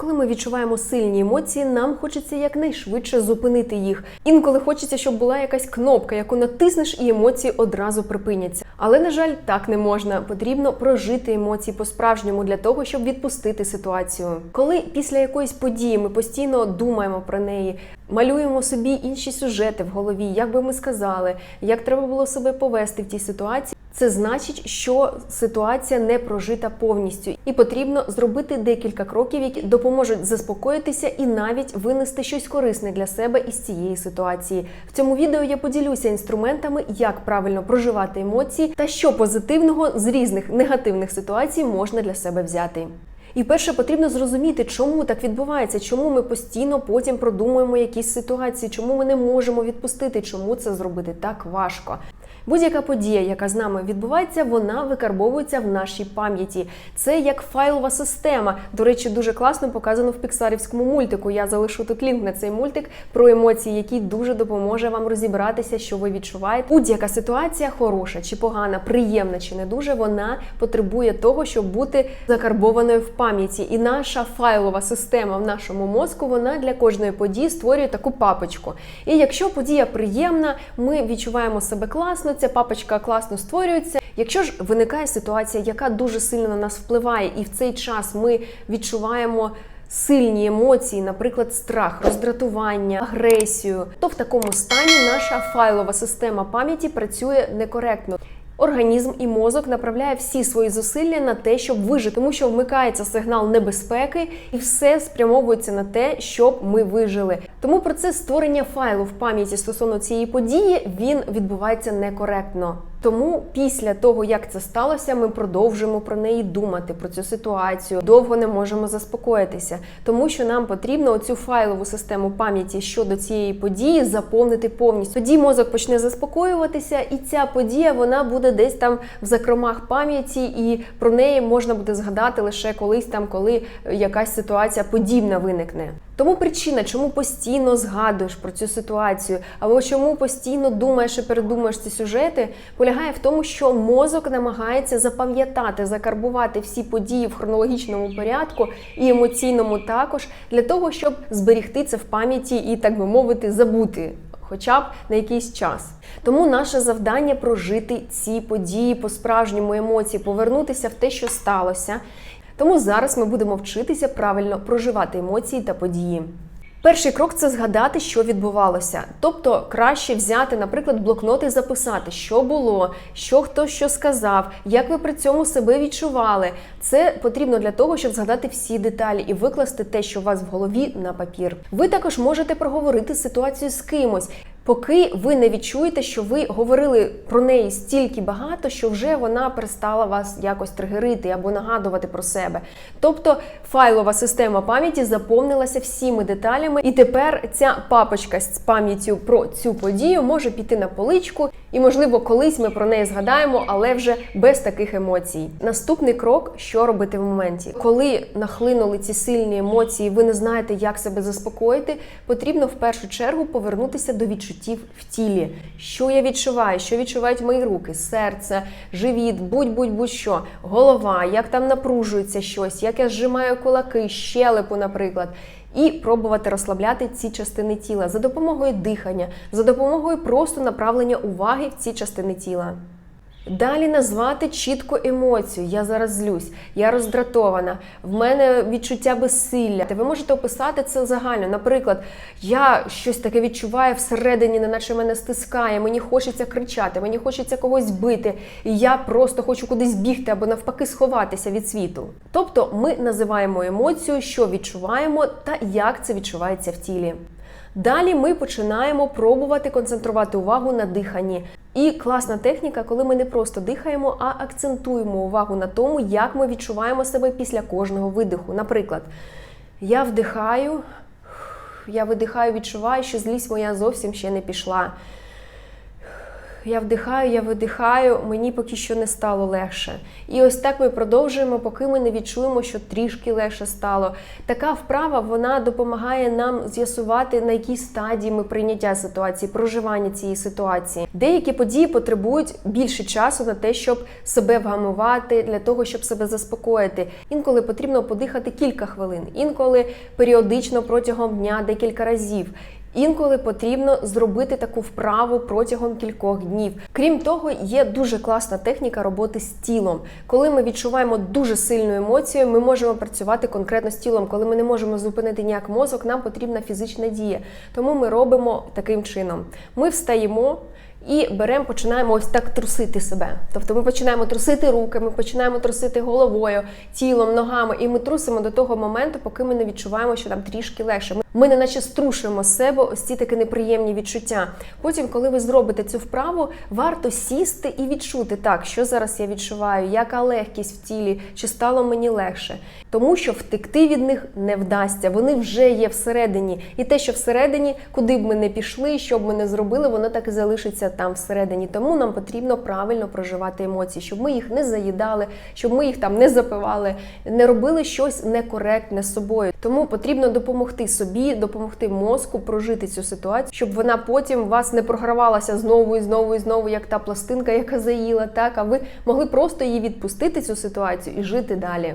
Коли ми відчуваємо сильні емоції, нам хочеться якнайшвидше зупинити їх. Інколи хочеться, щоб була якась кнопка, яку натиснеш, і емоції одразу припиняться. Але на жаль, так не можна. Потрібно прожити емоції по-справжньому для того, щоб відпустити ситуацію. Коли після якоїсь події ми постійно думаємо про неї, малюємо собі інші сюжети в голові, як би ми сказали, як треба було себе повести в тій ситуації. Це значить, що ситуація не прожита повністю, і потрібно зробити декілька кроків, які допоможуть заспокоїтися і навіть винести щось корисне для себе із цієї ситуації. В цьому відео я поділюся інструментами, як правильно проживати емоції та що позитивного з різних негативних ситуацій можна для себе взяти. І перше потрібно зрозуміти, чому так відбувається, чому ми постійно потім продумуємо якісь ситуації, чому ми не можемо відпустити, чому це зробити так важко. Будь-яка подія, яка з нами відбувається, вона викарбовується в нашій пам'яті. Це як файлова система. До речі, дуже класно показано в піксарівському мультику. Я залишу тут лінк на цей мультик про емоції, який дуже допоможе вам розібратися, що ви відчуваєте. Будь-яка ситуація хороша чи погана, приємна чи не дуже, вона потребує того, щоб бути закарбованою в пам'яті. І наша файлова система в нашому мозку вона для кожної події створює таку папочку. І якщо подія приємна, ми відчуваємо себе класно, ця папочка класно створюється. Якщо ж виникає ситуація, яка дуже сильно на нас впливає, і в цей час ми відчуваємо. Сильні емоції, наприклад, страх, роздратування, агресію, то в такому стані наша файлова система пам'яті працює некоректно. Організм і мозок направляє всі свої зусилля на те, щоб вижити, тому що вмикається сигнал небезпеки, і все спрямовується на те, щоб ми вижили. Тому процес створення файлу в пам'яті стосовно цієї події він відбувається некоректно. Тому після того, як це сталося, ми продовжуємо про неї думати, про цю ситуацію. Довго не можемо заспокоїтися, тому що нам потрібно оцю файлову систему пам'яті щодо цієї події заповнити повністю. Тоді мозок почне заспокоюватися, і ця подія вона буде десь там в закромах пам'яті, і про неї можна буде згадати лише колись там, коли якась ситуація подібна виникне. Тому причина, чому постійно згадуєш про цю ситуацію, або чому постійно думаєш і передумаєш ці сюжети, полягає в тому, що мозок намагається запам'ятати, закарбувати всі події в хронологічному порядку і емоційному також, для того, щоб зберігти це в пам'яті і, так би мовити, забути. Хоча б на якийсь час. Тому наше завдання прожити ці події по справжньому емоції, повернутися в те, що сталося. Тому зараз ми будемо вчитися правильно проживати емоції та події. Перший крок це згадати, що відбувалося. Тобто краще взяти, наприклад, блокнот і записати, що було, що хто що сказав, як ви при цьому себе відчували. Це потрібно для того, щоб згадати всі деталі і викласти те, що у вас в голові на папір. Ви також можете проговорити ситуацію з кимось. Поки ви не відчуєте, що ви говорили про неї стільки багато, що вже вона перестала вас якось тригерити або нагадувати про себе. Тобто файлова система пам'яті заповнилася всіми деталями, і тепер ця папочка з пам'яттю про цю подію може піти на поличку, і, можливо, колись ми про неї згадаємо, але вже без таких емоцій. Наступний крок, що робити в моменті, коли нахлинули ці сильні емоції, ви не знаєте, як себе заспокоїти, потрібно в першу чергу повернутися до відчуттів в тілі. Що я відчуваю, що відчувають мої руки, серце, живіт, будь-будь-будь-що, голова, як там напружується щось, як я зжимаю кулаки, щелепу, наприклад. І пробувати розслабляти ці частини тіла за допомогою дихання, за допомогою просто направлення уваги в ці частини тіла. Далі назвати чітко емоцію. Я зараз злюсь, я роздратована, в мене відчуття безсилля. Ви можете описати це загально. Наприклад, я щось таке відчуваю всередині, неначе мене стискає, мені хочеться кричати, мені хочеться когось бити, і я просто хочу кудись бігти або навпаки сховатися від світу. Тобто ми називаємо емоцію, що відчуваємо та як це відчувається в тілі. Далі ми починаємо пробувати концентрувати увагу на диханні. І класна техніка, коли ми не просто дихаємо, а акцентуємо увагу на тому, як ми відчуваємо себе після кожного видиху. Наприклад, я вдихаю, я видихаю, відчуваю, що злість моя зовсім ще не пішла. Я вдихаю, я видихаю, мені поки що не стало легше. І ось так ми продовжуємо, поки ми не відчуємо, що трішки легше стало. Така вправа вона допомагає нам з'ясувати, на якій стадії ми прийняття ситуації, проживання цієї ситуації. Деякі події потребують більше часу на те, щоб себе вгамувати, для того, щоб себе заспокоїти. Інколи потрібно подихати кілька хвилин, інколи періодично протягом дня декілька разів. Інколи потрібно зробити таку вправу протягом кількох днів. Крім того, є дуже класна техніка роботи з тілом. Коли ми відчуваємо дуже сильну емоцію, ми можемо працювати конкретно з тілом. Коли ми не можемо зупинити ніяк мозок, нам потрібна фізична дія. Тому ми робимо таким чином: ми встаємо. І беремо, починаємо ось так трусити себе. Тобто ми починаємо трусити руки, ми починаємо трусити головою, тілом, ногами, і ми трусимо до того моменту, поки ми не відчуваємо, що нам трішки легше. Ми- Ми не наче струшуємо з себе ось ці такі неприємні відчуття. Потім, коли ви зробите цю вправу, варто сісти і відчути так, що зараз я відчуваю, яка легкість в тілі, чи стало мені легше. Тому що втекти від них не вдасться. Вони вже є всередині. І те, що всередині, куди б ми не пішли, що б ми не зробили, воно так і залишиться там всередині. Тому нам потрібно правильно проживати емоції, щоб ми їх не заїдали, щоб ми їх там не запивали, не робили щось некоректне з собою. Тому потрібно допомогти собі, допомогти мозку прожити цю ситуацію, щоб вона потім вас не програвалася знову і знову і знову, як та пластинка, яка заїла, так а ви могли просто її відпустити цю ситуацію і жити далі.